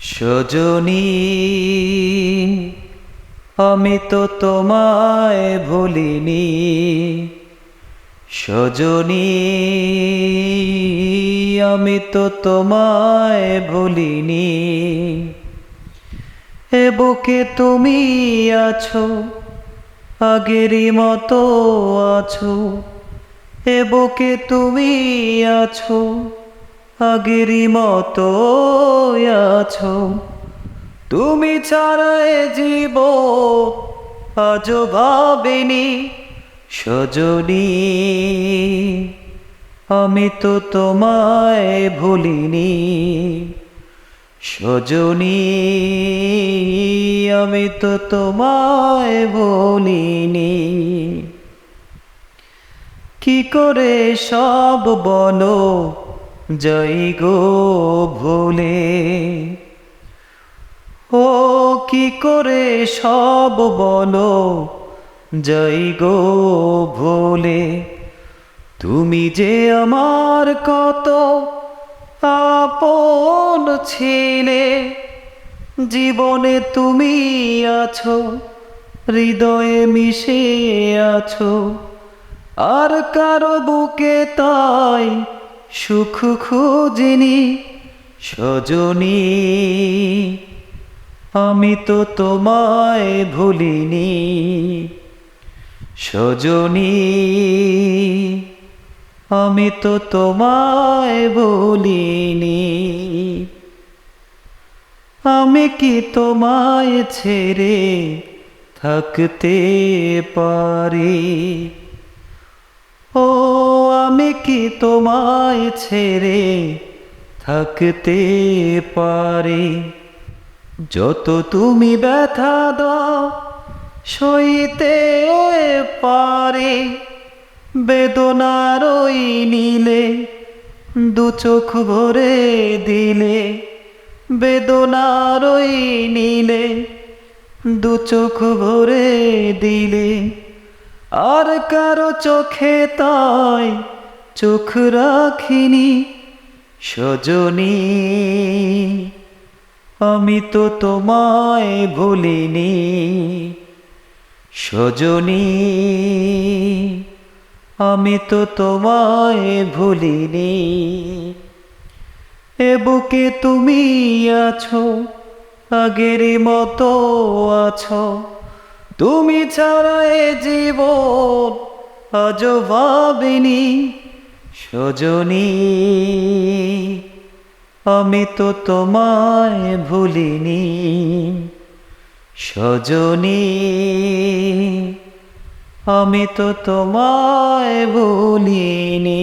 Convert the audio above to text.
সজনী, আমি তো তোমায় ভুলিনি। সজনী, আমি তো তোমায় ভুলিনি। এ বুকে তুমি আছো, আগেরই মতো আছো। এ বুকে তুমি আছো, আগেরই মতো তুমি ছাড়া এ জীব আজ ভাবিনি, সজনী। আমি তো তোমায় ভুলিনি, সজনী। আমি তো তোমায় ভুলিনি। কি করে সব বলো যাই গো ভুলে। ও কি করে সব বলো? যাই গো ভুলে, তুমি যে আমার কত আপন ছিলে, জীবনে তুমি আছো, হৃদয়ে মিশে আছো, আর কারও বুকে তাই সুখ খুঁজিনি, সজনী। আমি তো তোমায় ভুলিনি, সজনী। আমি তো তোমায় ভুলিনি, আমি কি তোমায় ছেড়ে থাকতে পারি? ও, আমি কি তোমায় ছেড়ে থাকতে পারি? যত তুমি ব্যথা দাও, সইতে পারে। বেদনার ওই নীলে দু চোখ ভরে দিলে। বেদনার ওই নীলে দু চোখ ভরে দিলে। আর কারও চোখে তাই চোখ রাখিনি, সজনী। আমি তো তোমায় ভুলিনি, সজনী। আমি তো তোমায় ভুলিনি, এ বুকে তুমি আছো, আগের মতো আছো। তুমি ছাড়া এ জীবন আজ ভাবিনি, সজনী। আমি তো তোমায় ভুলিনি সজনী। আমি তো তোমায় ভুলিনি